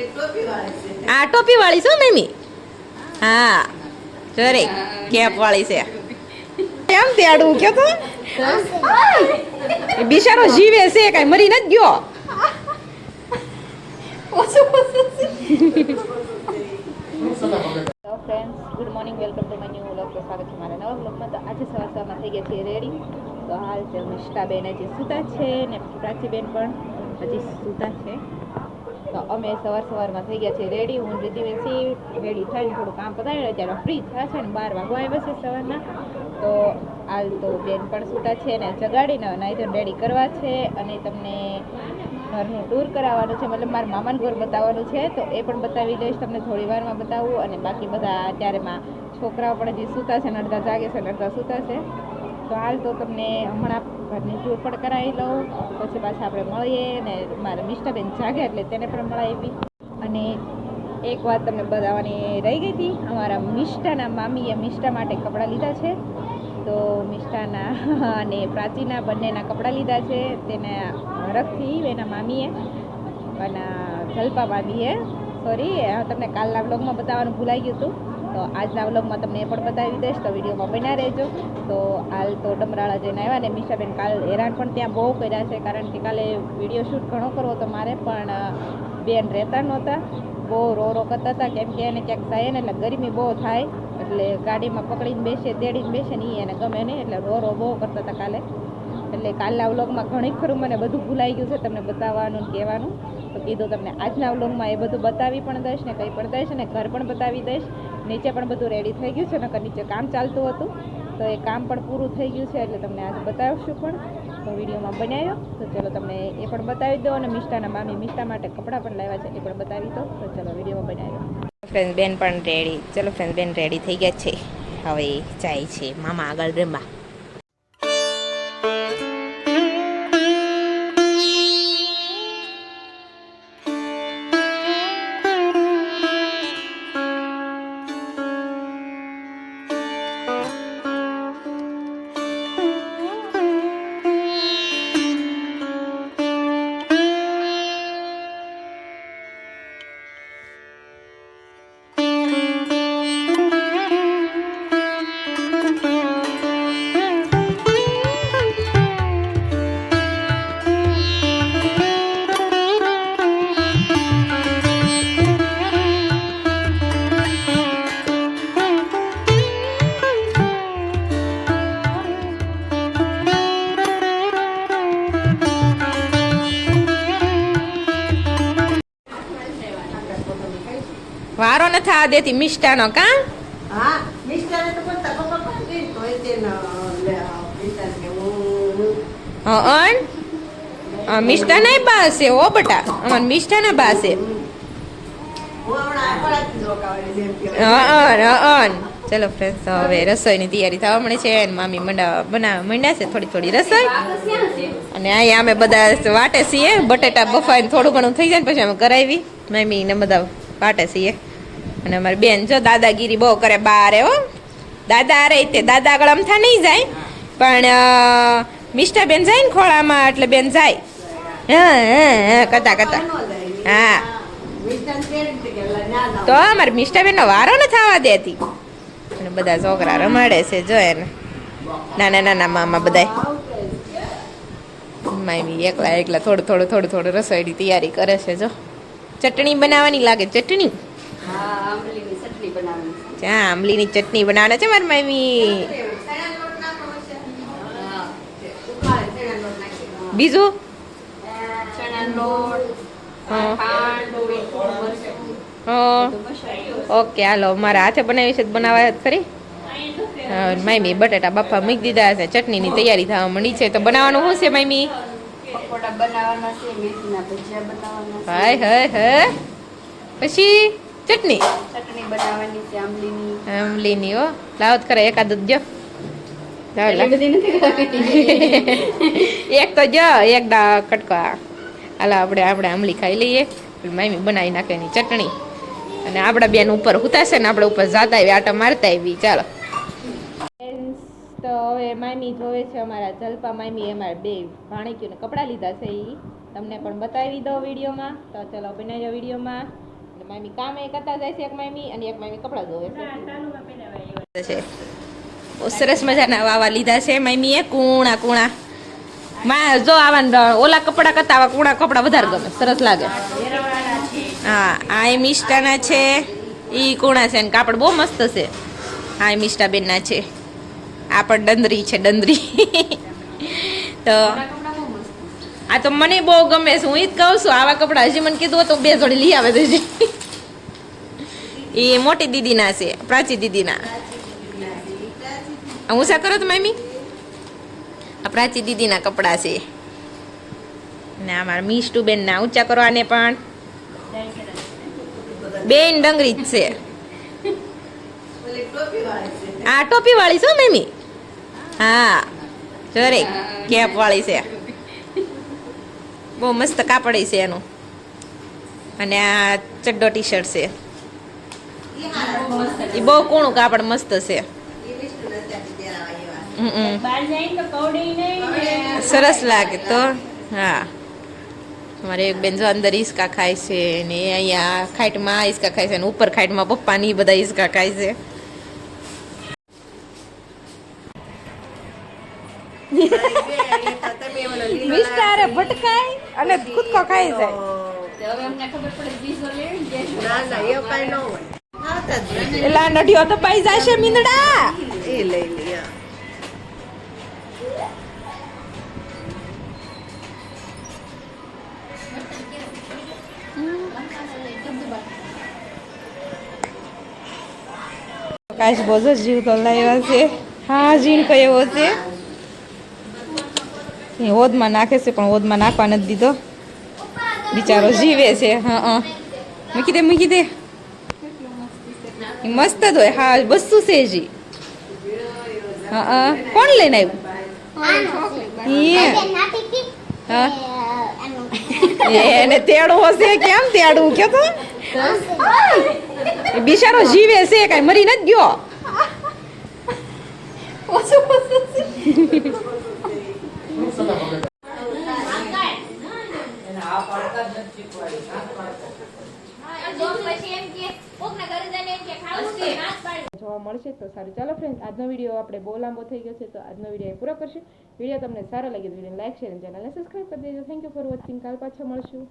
આ ટોપી વાળી છે મમ્મી? હા જરે કેપ વાળી છે. કેમ તેડું કે તો? બિચારો જીવે છે કઈ મરી નથી ગયો. Hello friends good morning welcome to my new vlog તો સ્વાગત છે મારા નવા વ્લોગમાં તો આજે સવાર સવારમાં થઈ ગયા છીએ રેડી. તો હાલ તે મિષ્ટાબેન હજી સૂતા છે ને પ્રાચીબેન પણ હજી સૂતા છે. તો અમે સવાર સવારમાં થઈ ગયા છીએ રેડી હું રીતિબેન સિંહ રેડી થઈને થોડું કામ પતાવી ત્યારે ફ્રી થશે ને બાર વાગવા આવ્યા છે સવારના. તો હાલ તો બેન પણ સૂતા છે ને જગાડીને નાઈ તો રેડી કરવા છે અને તમને ઘરનું ટૂર કરાવવાનું છે. મતલબ મારા મામાનું ઘર બતાવવાનું છે, તો એ પણ બતાવી દઈશ, તમને થોડી વારમાં બતાવું. અને બાકી બધા અત્યારે માં છોકરાઓ પણ હજી સૂતા છે ને અડધા જાગે છે ને અડધા સૂતા છે. તો હાલ તો તમને હમણાં ઘરની પણ કરાવી લઉં, પછી પાછા આપણે મળીએ ને મારા મિસ્ટરબેન જાગે એટલે તેને પણ મળાવી. અને એક વાત તમને બતાવવાની રહી ગઈ હતી, અમારા મિષ્ટાના મામીએ મિષ્ટા માટે કપડાં લીધા છે. તો મિષ્ટાના અને પ્રાચીના બંનેના કપડાં લીધા છે, તેના હરખથી એના મામીએ અને જલ્પા મામીએ સોરી તમને કાલના બ્લોગમાં બતાવવાનું ભૂલાઈ ગયું હતું. તો આજના વ્લોગમાં તમને એ પણ બતાવી દઈશ, તો વિડીયોમાં બન્યા રહેજો. તો હાલ તો ડમરાળા જઈને આવ્યા ને મિશાબેન કાલ હેરાન પણ ત્યાં બહુ કર્યા છે, કારણ કે કાલે વીડિયો શૂટ ઘણો કરવો તો મારે, પણ બેન રહેતા નહોતા. બહુ રો રો કરતા હતા, કેમ કે એને ક્યાંક થાય ને એટલે ગરમી બહુ થાય, એટલે ગાડીમાં પકડીને બેસે, તેડીને બેસે ને એ એને ગમે નહીં, એટલે રો રો બહુ કરતા હતા કાલે. એટલે કાલના વ્લોગમાં ઘણી ખરું મને બધું ભૂલાઈ ગયું છે, તમને બતાવવાનું કહેવાનું. તો કીધું તમને આજના વ્લોગમાં એ બધું બતાવી પણ દઈશ ને કંઈ પણ દઈશ અને ઘર પણ બતાવી દઈશ. નીચે પણ બધું રેડી થઈ ગયું છે, નકર નીચે કામ ચાલતું હતું. તો એ કામ પણ પૂરું થઈ ગયું છે, એટલે તમને આજે બતાવશું પણ. તો વિડીયોમાં બનાવ્યો. તો ચલો તમને એ પણ બતાવી દો અને મિષ્ટાના મામી મિષ્ટા માટે કપડાં પણ લાવ્યા છે, એ પણ બતાવી દો તો ચલો વિડીયોમાં બનાવ્યો. ફ્રેન્ડ બેન પણ રેડી ચલો ફ્રેન્ડ બેન રેડી થઈ ગયા છે. હવે જાય છે મામા આગળ રમવા. ન થવા દેતી મિષ્ટાનો કા? હા મિસ્ટરને તો પણ કઈ તો એ તે ન લે મિસ્ટર કે હું અન? મિષ્ટા નહીં બાસે ઓ બટા. અમાર મિષ્ટાના બાસે પાસે ચલો ફ્રેન્ડ્સ હવે રસોઈની તૈયારી થવા મળે છે અને મામી મંડા બનાવવા માંડ્યા છે થોડી થોડી રસોઈ. અને અહીંયા અમે બધા વાટે છીએ બટેટા બફાઈને થોડું ઘણું થઈ જાય ને પછી અમે કરાવી. મામી ને બધા વાટે છીએ. અને અમારી બેન જો દાદાગીરી બહુ કરે બહાર હો. દાદા અરે તે દાદા આગળ અમથા નહીં જાય, પણ મિસ્ટર બેન જાય ને ખોળામાં, એટલે બેન જાય. હા કતા કતા હા. તો અમારે મિસ્ટર બેનનો વારો ન થવા દેતી. અને બધા છોકરા રમાડે છે, જો એને. નાના નાના મામા બધાય. મામી એકલા એકલા થોડું થોડું થોડું થોડું રસોઈની તૈયારી કરે છે, જો. ચટણી બનાવવાની લાગે, ચટણી? હા આંબલીની ચટણી બનાવવાની બનાવવાના છે મારી મામી બીજું? ઓકે હાલો મારા હાથે બનાવી છે જ ખરી હા, મામી બટાટા બાફા મૂકી દીધા છે ચટણીની તૈયારી થવા મળી છે તો બનાવવાનું શું છે મામી? પકોડા બનાવવાના છે મેથીના ભજીયા બનાવવાના છે. હાય હાય હે પછી? ચટણી? ચટણી બનાવવાની છે આંબલીની. આમલીની હો. લાવો તો કરે એકાદ જ એક તો જો એક ડા કટકા હાલો આપણે આપણે આમલી ખાઈ લઈએ. મામી બનાવી નાખે એની ચટણી. અને આપણા બેન ઉપર હુતાશે ને આપણે ઉપર જાતા આવી આટા મારતા આવી. ચાલો. તો હવે મામી જોવે છે અમારા જલપા મામી અમારા બે ભાણીકીઓને કપડાં લીધા છે એ તમને પણ બતાવી દો વિડીયોમાં. તો ચલો બનાવ્યો વિડીયોમાં. મામી કામે કરતા જાય છે એક મામી અને એક મામી કપડાં ધોવે છે. છે. બહુ સરસ મજાના વાવા લીધા છે મામીએ કૂણા કૂણા. માં જો આવા ન- ઓલા કપડાં કરતા આવા કૂણા કપડાં વધારે ગમે સરસ લાગે. હા આ એ મિષ્ટાના છે એ કૂણા છે અને કાપડ બહુ મસ્ત છે. હા એ મિષ્ટાબેનના છે. આ પણ ડંદરી છે ડંદરી. તો આ તો મને બહુ ગમે છે. હું જ કહું છું, આવા કપડાં હજી મને કીધું તો બે જોડી લઈ આવે દેજે. એ મોટી દીદીના છે, પ્રાચી દીદીના. હું શા કરો તો મામી. આ પ્રાચી દીદીના કપડાં છે. ને અમારા મીષ્ટુ બેન ના ઊંચા કરો આને પણ. બેન ડંગરી જ છે. આ ટોપી વાળી છો મેમી. હા જરે કેપ વાળી છે. બહુ મસ્ત કાપડ છે એનું. અને આ ચડ્ડો ટી શર્ટ છે. એ બહુ કૂણું કાપડ મસ્ત છે. સરસ લાગે તો હા. મારે એક બેન જો અંદર ઈસકા ખાય છે ને અહીંયા ખાઈટમાં ઈસકા ખાય છે ને ઉપર ખાઈટમાં પપ્પા ની બધા ઈસકા ખાય છે. મિસ્ટારે ભટકાય? અને ખુદ ખાઈ જાય. એલા નઢિયો તો પાઈ જશે મીંદડા. એ લઈ લઈએ કાશ બોઝ જીવ તો લાવ્યા છે. હા જીણ કયો છે. એ ઓદમાં નાખે છે પણ ઓદમાં નાખવા નથી દીધો. બિચારો જીવે છે હા હા. મૂકી દે મૂકી દે. મસ્ત જ હોય હા વસ્તુ છે જી. હા હા. કોણ લઈને આવ્યું. હા. એને તેડવો હશે કેમ તેડવું કે તો? બિચારો જીવે છે કઈ મરી નથી ગયો. જોવા મળશે તો સારું ચાલો ફ્રેન્ડ આજનો વીડિયો આપણે બહુ લાંબો થઈ ગયો છે તો આજનો વીડિયો પૂરો કરશું. વીડિયો તમને સારો લાગ્યો તો વીડિયો લાઈક શેર અને ચેનલને સબસ્ક્રાઈબ કરી દેજો. થેન્ક યુ ફોર વોચિંગ કાલ પાછા મળશું.